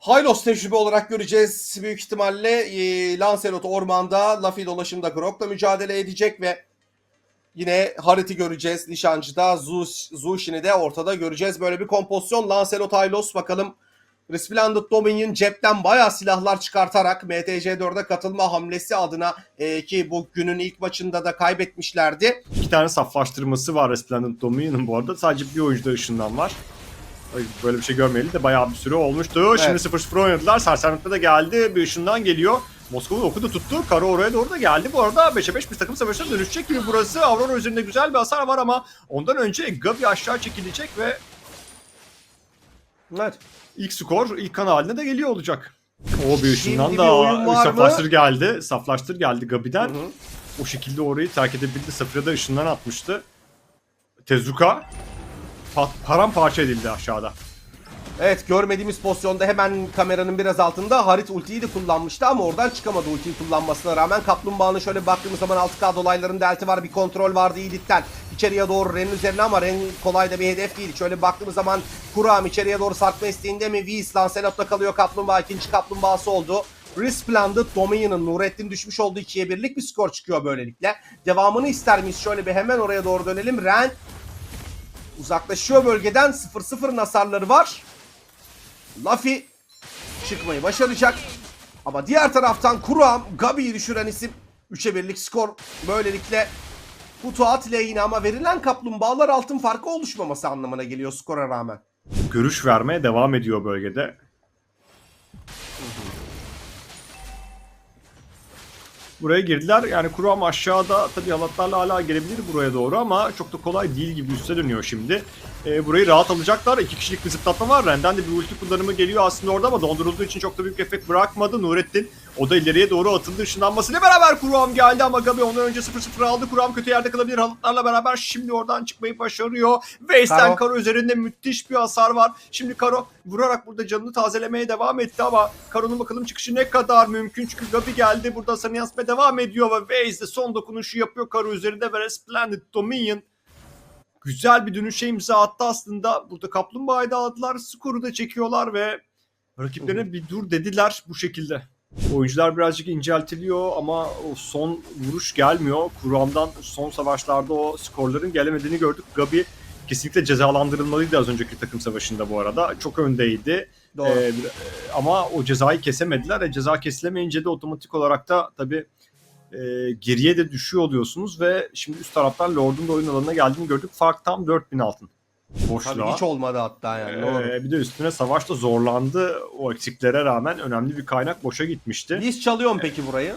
Hylos tecrübe olarak göreceğiz. Büyük ihtimalle e, Lancelot ormanda Luffy dolaşımda Grok'la mücadele edecek ve yine Harit'i göreceğiz. Nişancı'da Zushin'i de ortada göreceğiz. Böyle bir kompozisyon. Lancelot Hylos bakalım Resplendent Dominion cepten bayağı silahlar çıkartarak MTC4'e katılma hamlesi adına e, ki bu günün ilk maçında da kaybetmişlerdi. İki tane saflaştırması var Resplendent Dominion'ın bu arada. Sadece bir oyuncuda ışından var. Böyle bir şey görmeyeli de bayağı bir süre olmuştu. Şimdi Evet. 0-0 oynadılar. Sersemlikte de geldi. Bir ışından geliyor. Moskova'nın oku da tuttu. Karo oraya doğru da geldi. Bu arada 5'e 5 bir takım savaşına dönüşecek gibi burası. Aurora üzerinde güzel bir hasar var ama ondan önce Gabi aşağı çekilecek ve Evet. ilk skor ilk kan haline de geliyor olacak. O bir ışından Şimdi da var mı? saflaştır geldi. Saflaştır geldi Gabi'den. Hı hı. O şekilde orayı terk edebildi. Safira da ışından atmıştı. Tezuka pat, paramparça edildi aşağıda. Evet görmediğimiz pozisyonda hemen kameranın biraz altında Harit ultiyi de kullanmıştı ama oradan çıkamadı ultiyi kullanmasına rağmen. Kaplumbağanın şöyle baktığımız zaman 6K dolaylarında elti var bir kontrol vardı Yiğit'ten. İçeriye doğru Ren'in üzerine ama Ren kolay da bir hedef değil. Şöyle baktığımız zaman Kuram içeriye doğru sarkma isteğinde mi? Whis Lancelot'ta kalıyor Kaplumbağa ikinci kaplumbağası oldu. Resplendent Dominion'ın Nurettin düşmüş olduğu ikiye birlik bir skor çıkıyor böylelikle. Devamını ister miyiz? Şöyle bir hemen oraya doğru dönelim. Ren uzaklaşıyor bölgeden 0-0 hasarları var. Luffy çıkmayı başaracak. Ama diğer taraftan Kuram Gabi'yi düşüren isim 3'e birlik skor. Böylelikle Futuat lehine ama verilen kaplumbağalar altın farkı oluşmaması anlamına geliyor skora rağmen. Görüş vermeye devam ediyor bölgede. Buraya girdiler. Yani Kuram aşağıda tabii halatlarla hala gelebilir buraya doğru ama çok da kolay değil gibi üste dönüyor şimdi. Ee, burayı rahat alacaklar. İki kişilik bir zıplatma var. Renden de bir ulti kullanımı geliyor aslında orada ama dondurulduğu için çok da büyük efekt bırakmadı. Nurettin o da ileriye doğru atıldı. Işınlanmasıyla beraber Kuram geldi ama Gabi ondan önce 0-0 aldı. Kuram kötü yerde kalabilir halatlarla beraber. Şimdi oradan çıkmayı başarıyor. Veysel Karo. Üzerinde müthiş bir hasar var. Şimdi Karo vurarak burada canını tazelemeye devam etti ama Karo'nun bakalım çıkışı ne kadar mümkün. Çünkü Gabi geldi burada sana yansımaya devam ediyor ve Veys de son dokunuşu yapıyor Karo üzerinde ve Splendid Dominion güzel bir dönüşe imza attı aslında. Burada Kaplumbağa'yı da aldılar. Skoru da çekiyorlar ve rakiplerine bir dur dediler bu şekilde. Oyuncular birazcık inceltiliyor ama o son vuruş gelmiyor. Kuram'dan son savaşlarda o skorların gelemediğini gördük. Gabi kesinlikle cezalandırılmalıydı az önceki takım savaşında bu arada. Çok öndeydi. Doğru. Ee, e, ama o cezayı kesemediler. E, ceza kesilemeyince de otomatik olarak da tabii e, geriye de düşüyor oluyorsunuz ve şimdi üst taraftan Lord'un da oyun alanına geldiğini gördük. Fark tam 4000 altın. Boşluğa. Tabii hiç olmadı hatta yani. Ee, bir de üstüne savaşta zorlandı. O eksiklere rağmen önemli bir kaynak boşa gitmişti. Biz çalıyor mu peki burayı?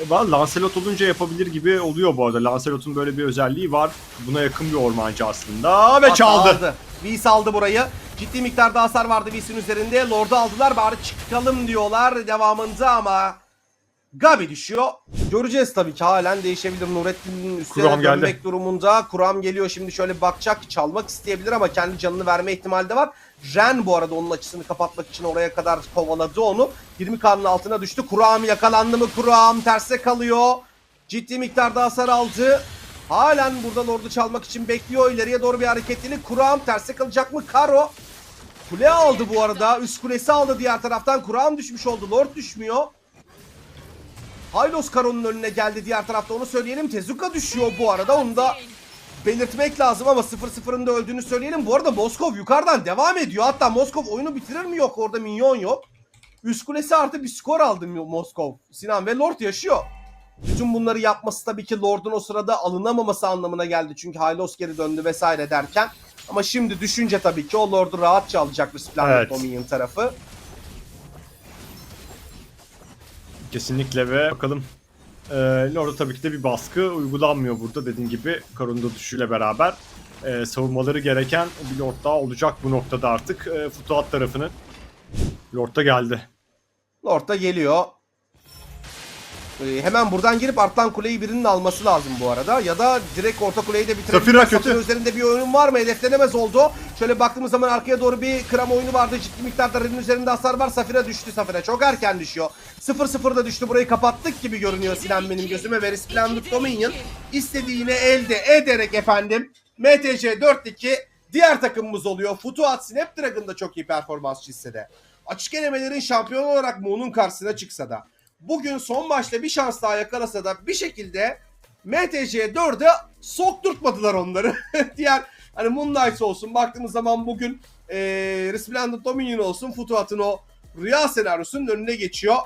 E, valla Lancelot olunca yapabilir gibi oluyor bu arada. Lancelot'un böyle bir özelliği var. Buna yakın bir ormancı aslında. Ve Hatta çaldı. Aldı. Whis aldı burayı. Ciddi miktarda hasar vardı Whis'in üzerinde. Lord'u aldılar bari çıkalım diyorlar devamında ama Gabi düşüyor. Göreceğiz tabii ki halen değişebilir. Nurettin'in üstüne Kuram geldi. dönmek durumunda. Kuram geliyor şimdi şöyle bakacak çalmak isteyebilir ama kendi canını verme ihtimali de var. Ren bu arada onun açısını kapatmak için oraya kadar kovaladı onu. 20 kanın altına düştü. Kuram yakalandı mı? Kuram terse kalıyor. Ciddi miktarda hasar aldı. Halen burada Lord'u çalmak için bekliyor. İleriye doğru bir hareketini. Kuram terse kalacak mı? Karo. Kule aldı bu arada. Üst kulesi aldı diğer taraftan. Kuram düşmüş oldu. Lord düşmüyor. Hylos Karo'nun önüne geldi diğer tarafta onu söyleyelim. Tezuka düşüyor bu arada. Onu da belirtmek lazım ama 0-0'ın da öldüğünü söyleyelim. Bu arada Moskov yukarıdan devam ediyor. Hatta Moskov oyunu bitirir mi yok orada minyon yok. Üst kulesi artı bir skor aldı Moskov. Sinan ve Lord yaşıyor. Bütün bunları yapması tabii ki Lord'un o sırada alınamaması anlamına geldi. Çünkü Hylos geri döndü vesaire derken. Ama şimdi düşünce tabii ki o Lord'u rahatça alacak Splendid Evet. Dominion tarafı. Kesinlikle ve bakalım. Ee, Lord'a tabii ki de bir baskı uygulanmıyor burada. Dediğim gibi Karun'un da düşüşüyle beraber e, savunmaları gereken bir Lord daha olacak bu noktada artık. E, Futuhat tarafının. Lord da geldi. Lord da geliyor. Ee, hemen buradan girip Artlan Kuleyi birinin alması lazım bu arada. Ya da direkt orta kuleyi de bitirebilir. Safira kötü. Safira üzerinde bir oyun var mı? Hedeflenemez oldu. Şöyle baktığımız zaman arkaya doğru bir kram oyunu vardı. Ciddi miktarda Ren'in üzerinde hasar var. Safira düştü Safira. Çok erken düşüyor. 0-0 da düştü. Burayı kapattık gibi görünüyor Sinan benim gözüme. Ve Splendid Dominion istediğini elde ederek efendim MTC 4-2 diğer takımımız oluyor. Futuhat Snapdragon da çok iyi performans çizse de. açık elemelerin şampiyonu olarak Moon'un karşısına çıksa da bugün son maçta bir şans daha yakalasa da bir şekilde MTC 4'e sokturtmadılar onları. Diğer hani Moonlight olsun baktığımız zaman bugün eee Resplendent Dominion olsun Futuhat'ın o rüya senaryosunun önüne geçiyor.